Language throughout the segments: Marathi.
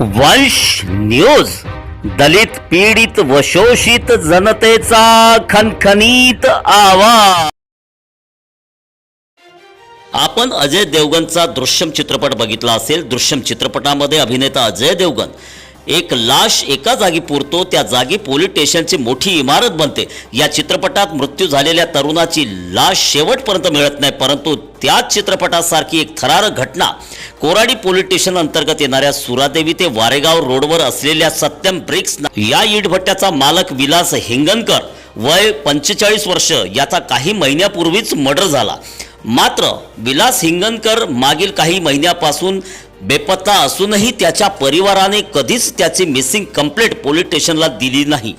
वंश न्यूज. दलित पीडित व शोषित जनतेचा खनखनीत आवाज. आपण अजय देवगनचा दृश्यम चित्रपट बघितला असेल. दृश्यम चित्रपटामध्ये अभिनेता अजय देवगण एक लाश एका जागी पुरतो त्या जागी पोलीस स्टेशनची मोठी इमारत बनते. या चित्रपटात मृत्यू झालेल्या तरुणाची लाश शेवटपर्यंत मिळत नाही परंतु त्याच चित्रपटासारखी एक थरारक घटना कोराडी पोलीस स्टेशन अंतर्गत येणाऱ्या सुरादेवी ते वारेगाव रोडवर असलेल्या सत्यम ब्रिक्स या इटभट्ट्याचा मालक विलास हिंगणकर वय पंचेचाळीस वर्ष याचा काही महिन्यापूर्वीच मर्डर झाला. मात्र विलास हिंगणकर मागील काही महिन्यापासून बेपत्ता असूनही त्याच्या परिवाराने कधीच त्याची मिसिंग कंप्लेंट पोलीस स्टेशनला दिली नाही.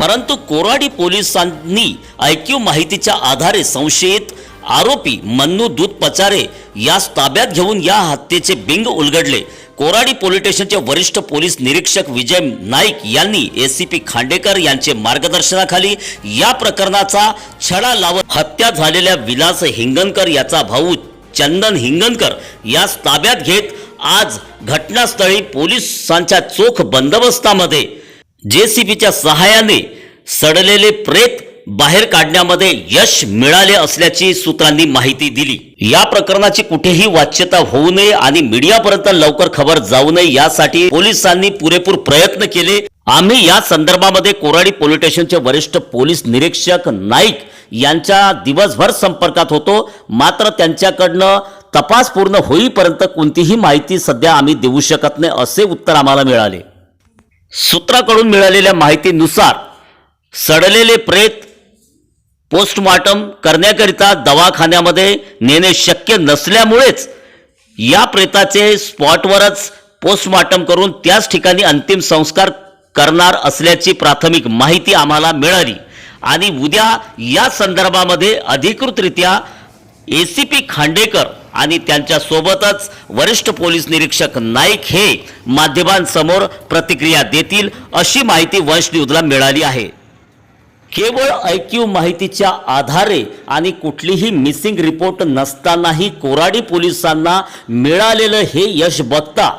परंतु कोराडी पोलिसांनी ऐक्यू माहितीच्या आधारे संशयित आरोपी मन्नू दूध पचारे यास ताब्यात घेऊन या हत्येचे बिंग उलगडले. कोराडी पोलीस स्टेशनचे वरिष्ठ पोलीस निरीक्षक विजय नाईक यांनी एसीपी खांडेकर यांचे मार्गदर्शनाखाली या प्रकरणाचा छडा लावत हत्या झालेल्या विलास हिंगणकर याचा भाऊ चंदन हिंगणकर यास ताब्यात घेत आज घटनास्थळी पोलिसांच्या चोख बंदोबस्तामध्ये जेसीबीच्या सहाय्याने सडलेले प्रेत बाहेर काढण्यामध्ये यश मिळाले असल्याची सूत्रांनी माहिती दिली. या प्रकरणाची कुठेही वाच्यता होऊ नये आणि मीडियापर्यंत लवकर खबर जाऊ नये यासाठी पोलिसांनी पुरेपूर प्रयत्न केले. आम्ही या संदर्भामध्ये कोराडी पोलीस स्टेशनचे वरिष्ठ पोलीस निरीक्षक नाईक यांच्या दिवसभर संपर्कात होतो. मात्र त्यांच्याकडनं तपास पूर्ण होईपर्यंत कोणतीही माहिती सध्या आम्ही देऊ शकत नाही असे उत्तर आम्हाला मिळाले. सूत्राकडून मिळालेल्या माहितीनुसार सडलेले प्रेत पोस्टमॉर्टम करण्याकरिता दवाखान्यामध्ये नेणे शक्य नसल्यामुळेच या प्रेताचे स्पॉटवरच पोस्टमॉर्टम करून त्याच ठिकाणी अंतिम संस्कार करणार असल्याची प्राथमिक माहिती आम्हाला मिळाली. आणि उद्या या संदर्भामध्ये अधिकृतरित्या ए सी पी खांडेकर आणि त्यांच्यासोबतच वरिष्ठ पोलीस निरीक्षक नाईक हे माध्यमांसमोर प्रतिक्रिया देतील अशी माहिती वंश न्यूजला मिळाली आहे. केवळ ऐक्यू माहितीच्या आधारे आणि कुठलीही मिसिंग रिपोर्ट नसतानाही कोराडी पोलिसांना मिळालेलं हे यश बघता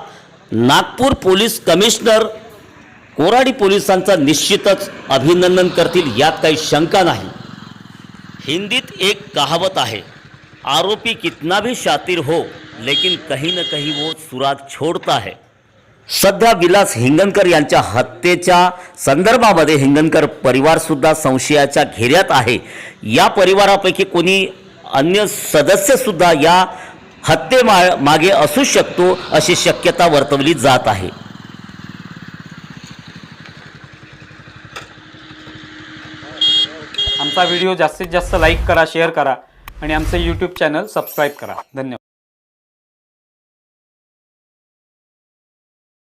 नागपूर पोलीस कमिशनर कोराडी पोलिसांचं निश्चितच अभिनंदन करतील यात काही शंका नाही. हिंदीत एक कहावत आहे आरोपी कितना भी शातिर हो लेकिन कहीं न कहीं वो सुराग छोड़ता है. सध्या विलास हिंगणकर यांच्या हत्येच्या संदर्भामध्ये हिंगणकर परिवारसुद्धा संशयाच्या घेऱ्यात आहे. या परिवारापैकी कोणी अन्य सदस्यसुद्धा या हत्ये मा- मागे असू शकतो अशी शक्यता वर्तवली जात आहे. आमचा व्हिडिओ जास्तीत जास्त लाईक करा शेअर करा आणि आमचं यूट्यूब चॅनल सबस्क्राईब करा. धन्यवाद.